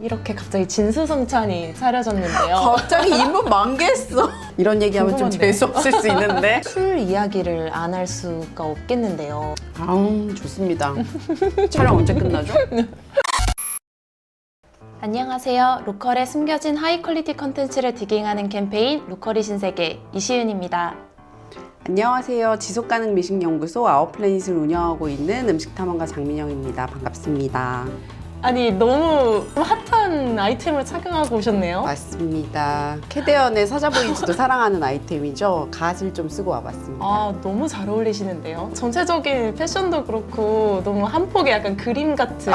이렇게 갑자기 진수성찬이 차려졌는데요. 갑자기 입문 만개했어. 이런 얘기하면 좀 궁금한데? 재수 없을 수 있는데. 술 이야기를 안 할 수가 없겠는데요. 아우 좋습니다. 촬영 언제 끝나죠? 안녕하세요. 로컬의 숨겨진 하이 퀄리티 컨텐츠를 디깅하는 캠페인 로컬이 신세계 이시윤입니다. 안녕하세요. 지속가능 미식연구소 아웃플래닛을 운영하고 있는 음식탐험가 장민영입니다. 반갑습니다. 아니 너무 핫한 아이템을 착용하고 오셨네요. 맞습니다. 캐대언의 사자보이즈도 사랑하는 아이템이죠. 갓을 좀 쓰고 와봤습니다. 아 너무 잘 어울리시는데요. 전체적인 패션도 그렇고 너무 한 폭의 약간 그림 같은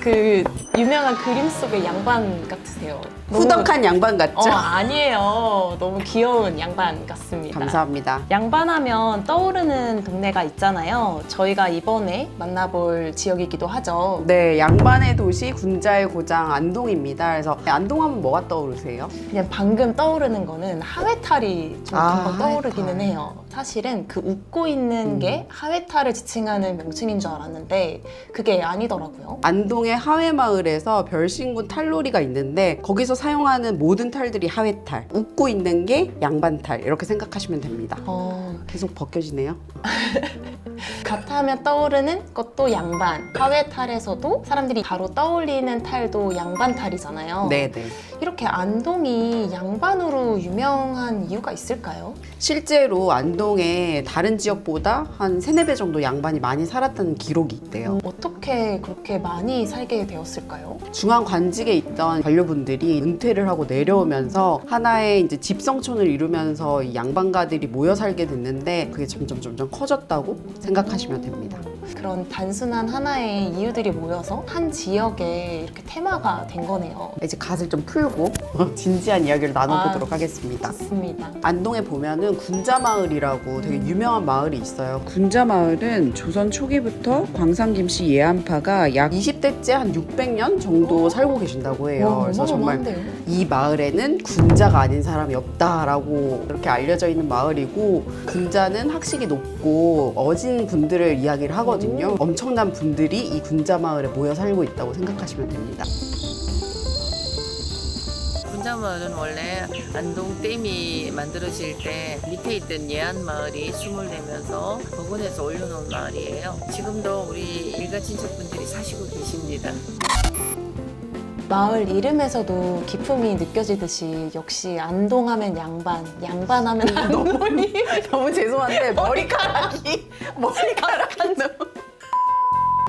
그 유명한 그림 속의 양반 같으세요. 너무- 후덕한 양반 어 같죠? 아니에요. 너무 귀여운 양반 같습니다. 감사합니다. 양반하면 떠오르는 동네가 있잖아요. 저희가 이번에 만나볼 지역이기도 하죠. 네, 양반의 도시 군자의 고장 안동입니다. 그래서 안동하면 뭐가 떠오르세요? 그냥 방금 떠오르는 거는 하회탈이 좀 아, 금방 떠오르기는 하회탈. 해요. 사실은 그 웃고 있는 음. 게 하회탈을 지칭하는 명칭인 줄 알았는데 그게 아니더라고요. 안동의 하회마을에서 별신군 탈놀이가 있는데 거기서 사용하는 모든 탈들이 하회탈. 웃고 있는 게 양반탈. 이렇게 생각하시면 됩니다. 어, 계속 벗겨지네요. 갓하면 떠오르는 것도 양반. 하회탈에서도 사람들이 바로 떠올리는 탈도 양반탈이잖아요. 네네. 이렇게 안동이 양반으로 유명한 이유가 있을까요? 실제로 안동 에 다른 지역보다 한 세네 배 정도 양반이 많이 살았다는 기록이 있대요. 어떻게 그렇게 많이 살게 되었을까요? 중앙 관직에 있던 관료분들이 은퇴를 하고 내려오면서 하나의 이제 집성촌을 이루면서 이 양반가들이 모여 살게 됐는데 그게 점점 점점 커졌다고 생각하시면 됩니다. 그런 단순한 하나의 이유들이 모여서 한 지역에 이렇게 테마가 된 거네요. 이제 갓을 좀 풀고 진지한 이야기를 나눠보도록 하겠습니다. 좋습니다. 안동에 보면은 군자마을이라고 되게 유명한 마을이 있어요. 군자마을은 조선 초기부터 광산김씨 예 한파가 약 20대째 한 600년 정도 살고 계신다고 해요. 와, 그래서 정말 어마어마한데요? 이 마을에는 군자가 아닌 사람이 없다라고 이렇게 알려져 있는 마을이고 군자는 학식이 높고 어진 분들을 이야기를 하거든요. 엄청난 분들이 이 군자 마을에 모여 살고 있다고 생각하시면 됩니다. 군자마을은 원래 안동 댐이 만들어질 때 밑에 있던 예안 마을이 숨을 내면서 복원해서 올려놓은 마을이에요. 지금도 우리 일가 친척분들이 사시고 계십니다. 마을 이름에서도 기품이 느껴지듯이 역시 안동하면 양반, 양반하면 안동머리 너무 죄송한데 머리카락이 머리카락이 너무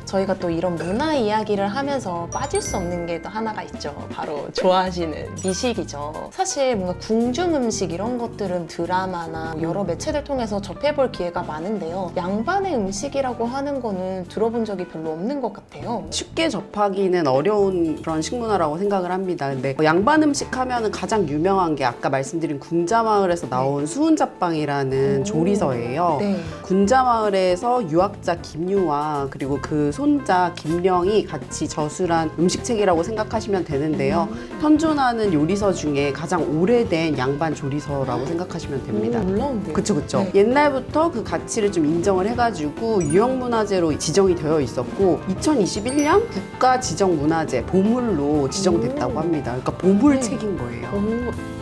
저희가 또 이런 문화 이야기를 하면서 빠질 수 없는 게 또 하나가 있죠. 바로 좋아하시는 미식이죠. 사실 뭔가 궁중 음식 이런 것들은 드라마나 여러 매체들 통해서 접해볼 기회가 많은데요. 양반의 음식이라고 하는 거는 들어본 적이 별로 없는 것 같아요. 쉽게 접하기는 어려운 그런 식문화라고 생각을 합니다. 근데 양반 음식 하면은 가장 유명한 게 아까 말씀드린 군자마을에서 나온 수은자빵이라는 오. 조리서예요. 네. 군자마을에서 유학자 김유와 그리고 그 손자 김령이 같이 저술한 음식책이라고 생각하시면 되는데요. 현존하는 요리서 중에 가장 오래된 양반 조리서라고 생각하시면 됩니다. 오, 놀라운데요. 그쵸 그쵸 네. 옛날부터 그 가치를 좀 인정을 해가지고 유형문화재로 지정이 되어 있었고 2021년 국가 지정문화재 보물로 지정됐다고 오. 합니다 그러니까 보물 네. 책인 거예요 오,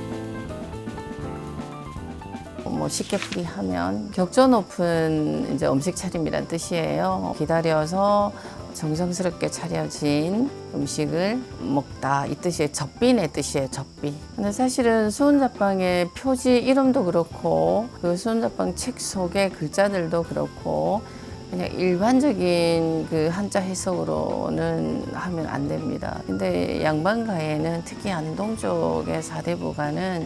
뭐 쉽게 풀이하면 격조 높은 이제 음식 차림이란 뜻이에요. 기다려서 정성스럽게 차려진 음식을 먹다 이 뜻이에요. 젖빈의 뜻이에요. 젖빈. 근데 사실은 수은자빵의 표지 이름도 그렇고 그 수은자빵 책 속의 글자들도 그렇고 그냥 일반적인 그 한자 해석으로는 하면 안 됩니다. 근데 양반가에는 특히 안동 쪽의 사대부가는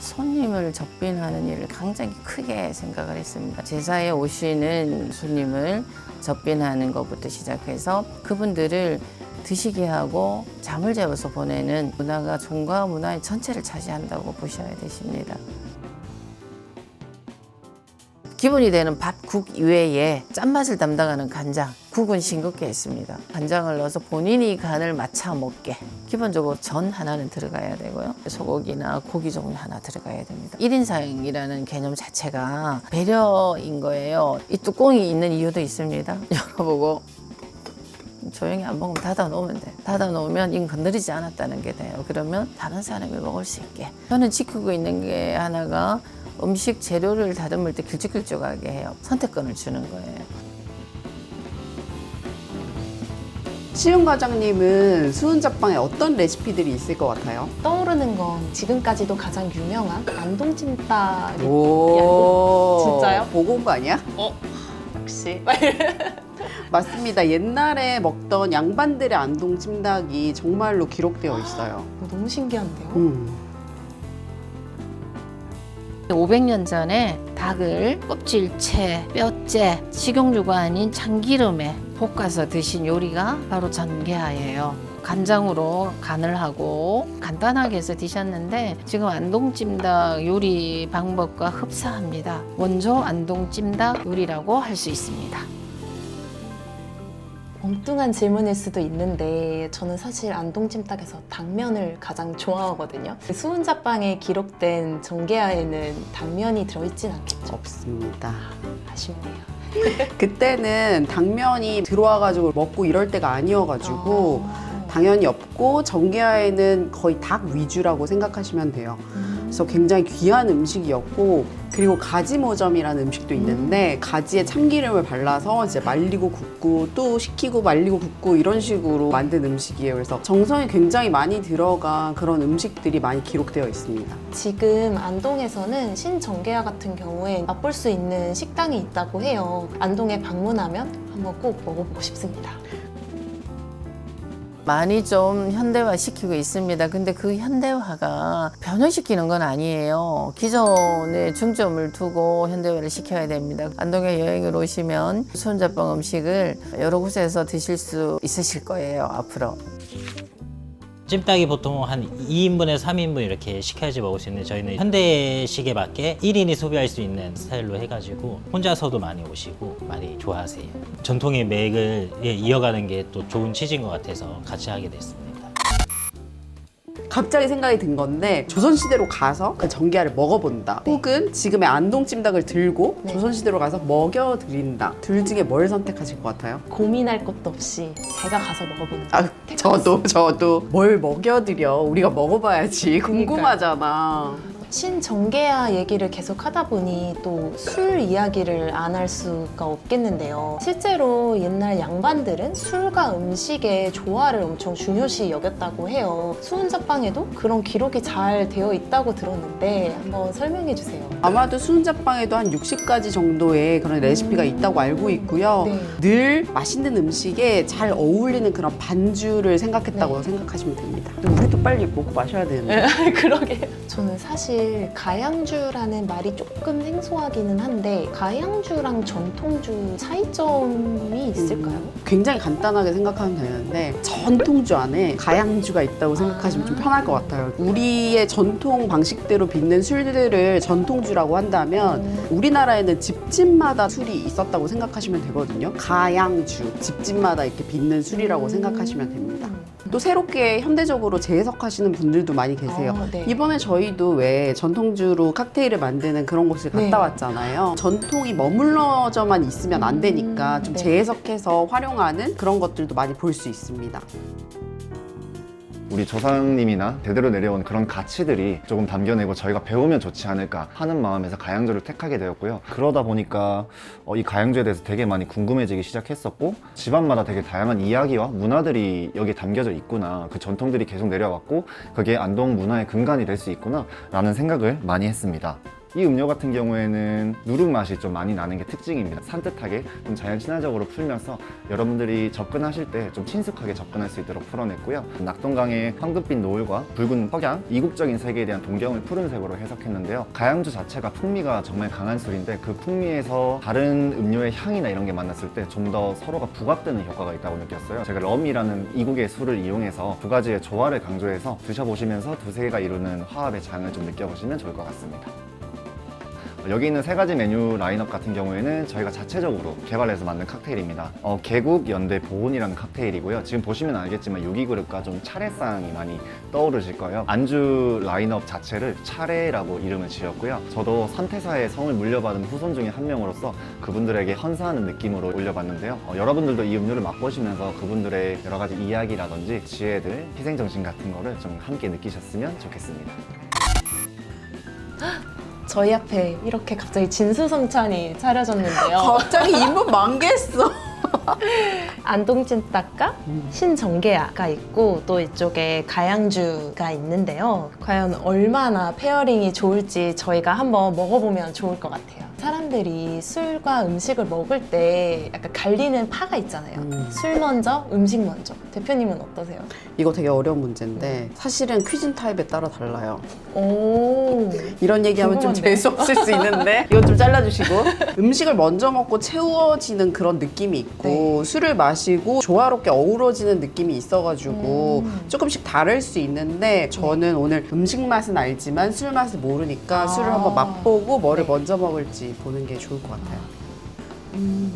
손님을 접빈하는 일을 굉장히 크게 생각을 했습니다. 제사에 오시는 손님을 접빈하는 것부터 시작해서 그분들을 드시게 하고 잠을 재워서 보내는 문화가 종가 문화의 전체를 차지한다고 보셔야 되십니다. 기본이 되는 밥, 국 이외에 짠맛을 담당하는 간장, 국은 싱겁게 했습니다. 간장을 넣어서 본인이 간을 맞춰 먹게. 기본적으로 전 하나는 들어가야 되고요. 소고기나 고기 종류 하나 들어가야 됩니다. 1인상이라는 개념 자체가 배려인 거예요. 이 뚜껑이 있는 이유도 있습니다. 열어보고 조용히 안 먹으면 닫아 놓으면 돼. 닫아 놓으면 이건 건드리지 않았다는 게 돼요. 그러면 다른 사람이 먹을 수 있게. 저는 지키고 있는 게 하나가 음식 재료를 다듬을 때 길쭉길쭉하게 해요. 선택권을 주는 거예요. 시윤 과장님은 수은자빵에 어떤 레시피들이 있을 것 같아요? 떠오르는 건 지금까지도 가장 유명한 안동찜닭이 오, 진짜요? 보고 온 거 아니야? 역시 맞습니다. 옛날에 먹던 양반들의 안동 찜닭이 정말로 기록되어 있어요. 너무 신기한데요. 음. 500년 전에 닭을 껍질채, 뼈째, 식용유가 아닌 참기름에 볶아서 드신 요리가 바로 전개하예요. 간장으로 간을 하고 간단하게 해서 드셨는데 지금 안동찜닭 요리 방법과 흡사합니다. 원조 안동찜닭 요리라고 할 수 있습니다. 엉뚱한 질문일 수도 있는데 저는 사실 안동찜닭에서 당면을 가장 좋아하거든요. 그 수은자빵에 기록된 정계하에는 당면이 들어있진 않겠죠. 없습니다. 아쉽네요. 그때는 당면이 들어와가지고 먹고 이럴 때가 아니어가지고 아. 당연히 없고 정계하에는 거의 닭 위주라고 생각하시면 돼요. 그래서 굉장히 귀한 음식이었고 그리고 가지 모점이라는 음식도 있는데 가지에 참기름을 발라서 이제 말리고 굽고 또 식히고 말리고 굽고 이런 식으로 만든 음식이에요. 그래서 정성이 굉장히 많이 들어간 그런 음식들이 많이 기록되어 있습니다. 지금 안동에서는 신정계야 같은 경우에 맛볼 수 있는 식당이 있다고 해요. 안동에 방문하면 한번 꼭 먹어보고 싶습니다. 많이 좀 현대화 시키고 있습니다. 근데 그 현대화가 변형시키는 건 아니에요. 기존에 중점을 두고 현대화를 시켜야 됩니다. 안동에 여행을 오시면 수은자빵 음식을 여러 곳에서 드실 수 있으실 거예요, 앞으로. 찜닭이 보통 한 2인분에서 3인분 이렇게 시켜야지 먹을 수 있는데 저희는 현대식에 맞게 1인이 소비할 수 있는 스타일로 해가지고 혼자서도 많이 오시고 많이 좋아하세요. 전통의 맥을 예, 이어가는 게 또 좋은 취지인 것 같아서 같이 하게 됐습니다. 갑자기 생각이 든 건데 조선시대로 가서 그 정계알을 먹어본다. 혹은 지금의 안동찜닭을 들고 네. 조선시대로 가서 먹여드린다. 둘 중에 뭘 선택하실 것 같아요? 고민할 것도 없이 제가 가서 먹어보는 거. 아, 저도 저도 뭘 먹여드려 우리가 먹어봐야지 궁금하잖아. 신정계야 얘기를 계속 하다 보니 또 술 이야기를 안 할 수가 없겠는데요. 실제로 옛날 양반들은 술과 음식의 조화를 엄청 중요시 여겼다고 해요. 수은자빵에도 그런 기록이 잘 되어 있다고 들었는데 한번 설명해 주세요. 아마도 수은자빵에도 한 60가지 정도의 그런 레시피가 있다고 알고 있고요. 네. 늘 맛있는 음식에 잘 어울리는 그런 반주를 생각했다고 네. 생각하시면 됩니다. 우리도 빨리 먹고 마셔야 되는데. 그러게. 저는 사실 가양주라는 말이 조금 생소하기는 한데 가양주랑 전통주 차이점이 있을까요? 음, 굉장히 간단하게 생각하면 되는데 전통주 안에 가양주가 있다고 생각하시면 좀 아. 편할 것 같아요. 우리의 전통 방식대로 빚는 술들을 전통주라고 한다면 음. 우리나라에는 집집마다 술이 있었다고 생각하시면 되거든요. 가양주 집집마다 이렇게 빚는 술이라고 음. 생각하시면 됩니다. 또 새롭게 현대적으로 재해석하시는 분들도 많이 계세요. 어, 네. 이번에 저희도 왜 전통주로 칵테일을 만드는 그런 곳을 갔다 네. 왔잖아요. 전통이 머물러져만 있으면 안 되니까 음, 좀 네. 재해석해서 활용하는 그런 것들도 많이 볼 수 있습니다. 우리 조상님이나 대대로 내려온 그런 가치들이 조금 담겨내고 저희가 배우면 좋지 않을까 하는 마음에서 가양주를 택하게 되었고요. 그러다 보니까 어, 이 가양주에 대해서 되게 많이 궁금해지기 시작했었고 집안마다 되게 다양한 이야기와 문화들이 여기에 담겨져 있구나. 그 전통들이 계속 내려왔고 그게 안동 문화의 근간이 될 수 있구나 라는 생각을 많이 했습니다. 이 음료 같은 경우에는 누룩 맛이 좀 많이 나는 게 특징입니다. 산뜻하게 좀 자연 친화적으로 풀면서 여러분들이 접근하실 때 좀 친숙하게 접근할 수 있도록 풀어냈고요. 낙동강의 황금빛 노을과 붉은 석양, 이국적인 세계에 대한 동경을 푸른색으로 해석했는데요. 가양주 자체가 풍미가 정말 강한 술인데 그 풍미에서 다른 음료의 향이나 이런 게 만났을 때 좀 더 서로가 부각되는 효과가 있다고 느꼈어요. 제가 럼이라는 이국의 술을 이용해서 두 가지의 조화를 강조해서 드셔보시면서 두세 개가 이루는 화합의 장을 좀 느껴보시면 좋을 것 같습니다. 여기 있는 세 가지 메뉴 라인업 같은 경우에는 저희가 자체적으로 개발해서 만든 칵테일입니다. 어, 개국 연대 보온이라는 칵테일이고요. 지금 보시면 알겠지만 유기그릇과 좀 차례상이 많이 떠오르실 거예요. 안주 라인업 자체를 차례라고 이름을 지었고요. 저도 삼태사의 성을 물려받은 후손 중에 한 명으로서 그분들에게 헌사하는 느낌으로 올려봤는데요. 어, 여러분들도 이 음료를 맛보시면서 그분들의 여러 가지 이야기라든지 지혜들, 희생정신 같은 거를 좀 함께 느끼셨으면 좋겠습니다. 저희 앞에 이렇게 갑자기 진수성찬이 차려졌는데요. 갑자기 입문 만개했어. 안동찜닭과 신정계야가 있고 또 이쪽에 가양주가 있는데요. 과연 얼마나 페어링이 좋을지 저희가 한번 먹어보면 좋을 것 같아요. 사람들이 술과 음식을 먹을 때 약간 갈리는 파가 있잖아요. 음. 술 먼저, 음식 먼저. 대표님은 어떠세요? 이거 되게 어려운 문제인데 사실은 퀴즈 타입에 따라 달라요. 오. 이런 얘기하면 좀 궁금한데요? 재수 없을 수 있는데 이건 좀 잘라주시고 음식을 먼저 먹고 채워지는 그런 느낌이 있고 술을 마시고 조화롭게 어우러지는 느낌이 있어가지고 음. 조금씩 다를 수 있는데 저는 오늘 음식 맛은 알지만 술 맛을 모르니까 아. 술을 한번 맛보고 뭐를 네. 먼저 먹을지 보는 게 좋을 것 같아요. 음.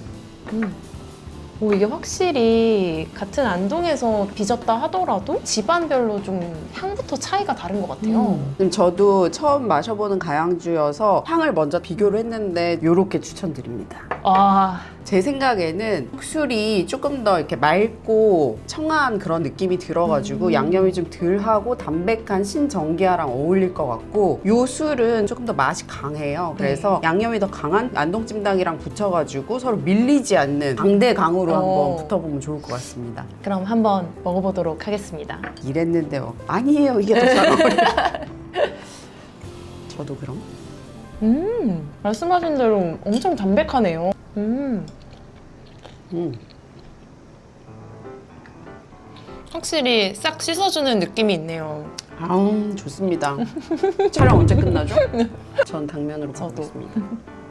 오, 이게 확실히 같은 안동에서 빚었다 하더라도 집안별로 좀 향부터 차이가 다른 것 같아요. 그럼 저도 처음 마셔보는 가양주여서 향을 먼저 비교를 했는데 이렇게 추천드립니다. 아, 제 생각에는 술이 조금 더 이렇게 맑고 청아한 그런 느낌이 들어가지고 음. 양념이 좀 덜하고 담백한 신정기아랑 어울릴 것 같고 요 술은 조금 더 맛이 강해요. 그래서 네. 양념이 더 강한 안동찜닭이랑 붙여가지고 서로 밀리지 않는 강대강으로 어. 한번 붙어보면 좋을 것 같습니다. 그럼 한번 먹어보도록 하겠습니다. 이랬는데 요. 아니에요. 이게 더 잘 어울려. 저도 그럼. 음, 말씀하신 대로 엄청 담백하네요. 음, 음. 확실히 싹 씻어주는 느낌이 있네요. 아우 좋습니다. 촬영 언제 끝나죠? 전 당면으로 저도. 가보겠습니다.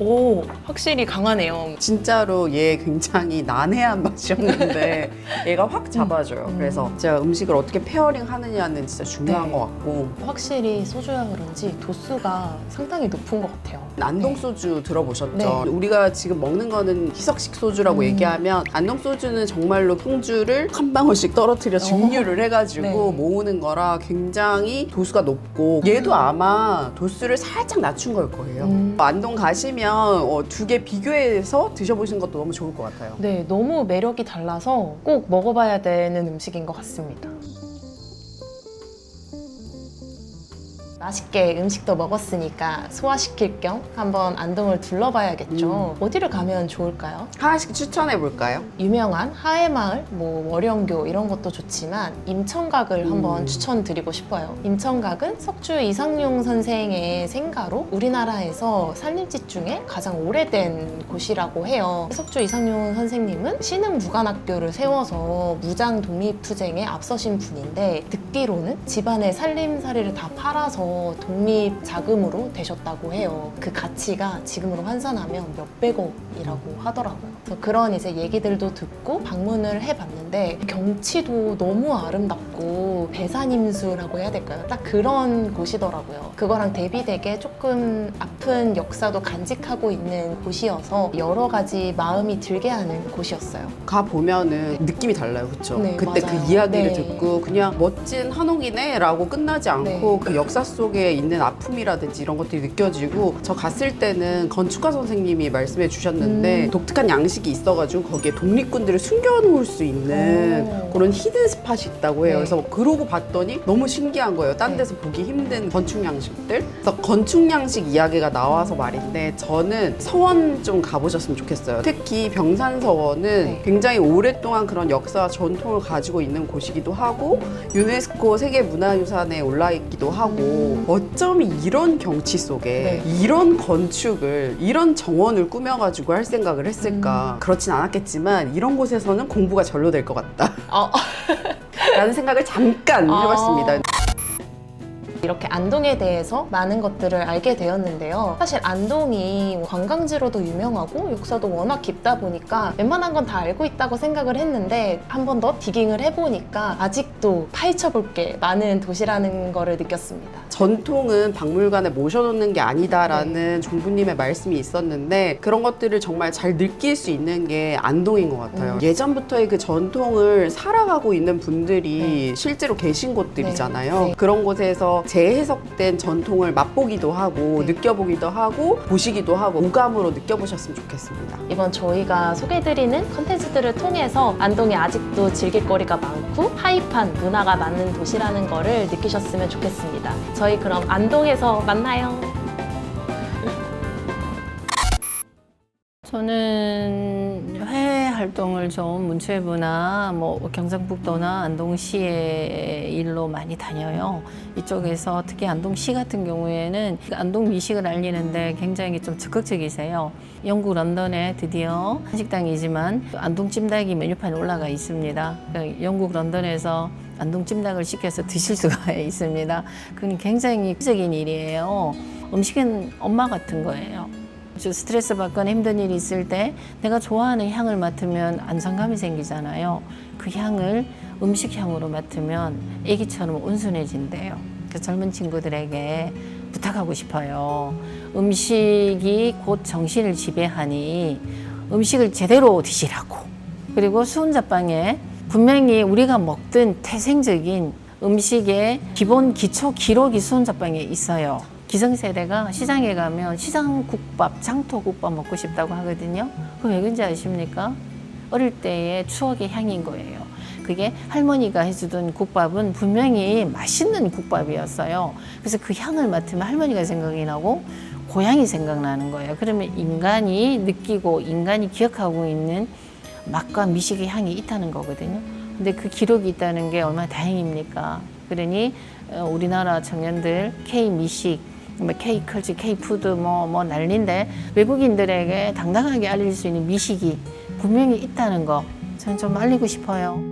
오, 확실히 강하네요. 진짜로 얘 굉장히 난해한 맛이었는데 얘가 확 잡아줘요. 음. 그래서 진짜 음식을 어떻게 페어링 하느냐는 진짜 중요한 네. 것 같고 확실히 소주라 그런지 도수가 상당히 높은 것 같아요. 안동 소주 들어보셨죠? 네. 우리가 지금 먹는 거는 희석식 소주라고 음. 얘기하면 안동 소주는 정말로 풍주를 한 방울씩 떨어뜨려 증류를 해가지고 네. 모으는 거라 굉장히 도수가 높고 얘도 아마 도수를 살짝 낮춘 걸 거예요. 음. 안동 가시면 어, 두 개 비교해서 드셔보시는 것도 너무 좋을 것 같아요. 네, 너무 매력이 달라서 꼭 먹어봐야 되는 음식인 것 같습니다. 맛있게 음식도 먹었으니까 소화시킬 겸 한번 안동을 둘러봐야겠죠. 어디를 가면 좋을까요? 하나씩 추천해 볼까요? 유명한 하회마을, 뭐 월영교 이런 것도 좋지만 임천각을 음. 한번 추천드리고 싶어요. 임천각은 석주 이상용 선생의 생가로 우리나라에서 산림집 중에 가장 오래된 곳이라고 해요. 석주 이상용 선생님은 신흥 무관학교를 세워서 무장 독립투쟁에 앞서신 분인데 듣기로는 집안의 살림살이를 다 팔아서 독립 자금으로 되셨다고 해요. 그 가치가 지금으로 환산하면 몇백억이라고 하더라고요. 그래서 그런 이제 얘기들도 듣고 방문을 해봤는데 경치도 너무 아름답고 배산임수라고 해야 될까요? 딱 그런 곳이더라고요. 그거랑 대비되게 조금 아픈 역사도 간직하고 있는 곳이어서 여러 가지 마음이 들게 하는 곳이었어요. 가 보면은 느낌이 달라요, 그렇죠? 네, 그때 맞아요. 그 이야기를 네. 듣고 그냥 멋진 한옥이네라고 끝나지 않고 네. 그 역사 속에 있는 아픔이라든지 이런 것들이 느껴지고 저 갔을 때는 건축가 선생님이 말씀해 주셨는데 음. 독특한 양식이 있어가지고 거기에 독립군들을 숨겨놓을 수 있는 오. 그런 히든 스팟이 있다고 해요. 네. 그래서 그러고 봤더니 너무 신기한 거예요. 딴 네. 데서 보기 힘든 건축 양식들. 그래서 건축 양식 이야기가 나와서 말인데 저는 서원 좀 가보셨으면 좋겠어요. 특히 병산 서원은 네. 굉장히 오랫동안 그런 역사와 전통을 가지고 있는 곳이기도 하고 유네스코 세계문화유산에 올라 있기도 하고 음. 어쩜 이런 경치 속에 이런 건축을 이런 정원을 꾸며가지고 할 생각을 했을까. 그렇진 않았겠지만 이런 곳에서는 공부가 절로 될 것 같다. 어, 라는 생각을 잠깐 아. 해봤습니다 이렇게 안동에 대해서 많은 것들을 알게 되었는데요. 사실 안동이 관광지로도 유명하고 역사도 워낙 깊다 보니까 웬만한 건 다 알고 있다고 생각을 했는데 한 번 더 디깅을 해보니까 아직도 파헤쳐볼 게 많은 도시라는 거를 느꼈습니다. 전통은 박물관에 모셔놓는 게 아니다라는 종부님의 말씀이 있었는데 그런 것들을 정말 잘 느낄 수 있는 게 안동인 것 같아요. 예전부터의 그 전통을 살아가고 있는 분들이 실제로 계신 곳들이잖아요. 네. 그런 곳에서 재해석된 전통을 맛보기도 하고 네. 느껴보기도 하고 보시기도 하고 오감으로 느껴보셨으면 좋겠습니다. 이번 저희가 소개해드리는 컨텐츠들을 통해서 안동에 아직도 즐길 거리가 많고 하이판 문화가 많은 도시라는 거를 느끼셨으면 좋겠습니다. 저희 그럼 안동에서 만나요. 저는 활동을 좀 문체부나 뭐 경상북도나 안동시의 일로 많이 다녀요. 이쪽에서 특히 안동시 같은 경우에는 안동 미식을 알리는데 굉장히 좀 적극적이세요. 영국 런던에 드디어 한식당이지만 안동 찜닭이 메뉴판에 올라가 있습니다. 그러니까 영국 런던에서 안동 찜닭을 시켜서 드실 수가 있습니다. 그건 굉장히 적인 일이에요. 음식은 엄마 같은 거예요. 저 스트레스 받거나 힘든 일이 있을 때 내가 좋아하는 향을 맡으면 안정감이 생기잖아요. 그 향을 음식 향으로 맡으면 애기처럼 온순해진대요. 그 젊은 친구들에게 부탁하고 싶어요. 음식이 곧 정신을 지배하니 음식을 제대로 드시라고. 그리고 수은자빵에 분명히 우리가 먹던 태생적인 음식의 기본 기초 기록이 수은자빵에 있어요. 기성세대가 시장에 가면 시장국밥, 장터국밥 먹고 싶다고 하거든요. 그왜 그런지 아십니까? 어릴 때의 추억의 향인 거예요. 그게 할머니가 해주던 국밥은 분명히 맛있는 국밥이었어요. 그래서 그 향을 맡으면 할머니가 생각이 나고 고향이 생각나는 거예요. 그러면 인간이 느끼고 인간이 기억하고 있는 맛과 미식의 향이 있다는 거거든요. 근데 그 기록이 있다는 게 얼마나 다행입니까? 그러니 어, 우리나라 청년들 K 미식, 뭐 K 컬처, K 푸드 뭐, 뭐 난리인데 외국인들에게 당당하게 알릴 수 있는 미식이 분명히 있다는 거 저는 좀 알리고 싶어요.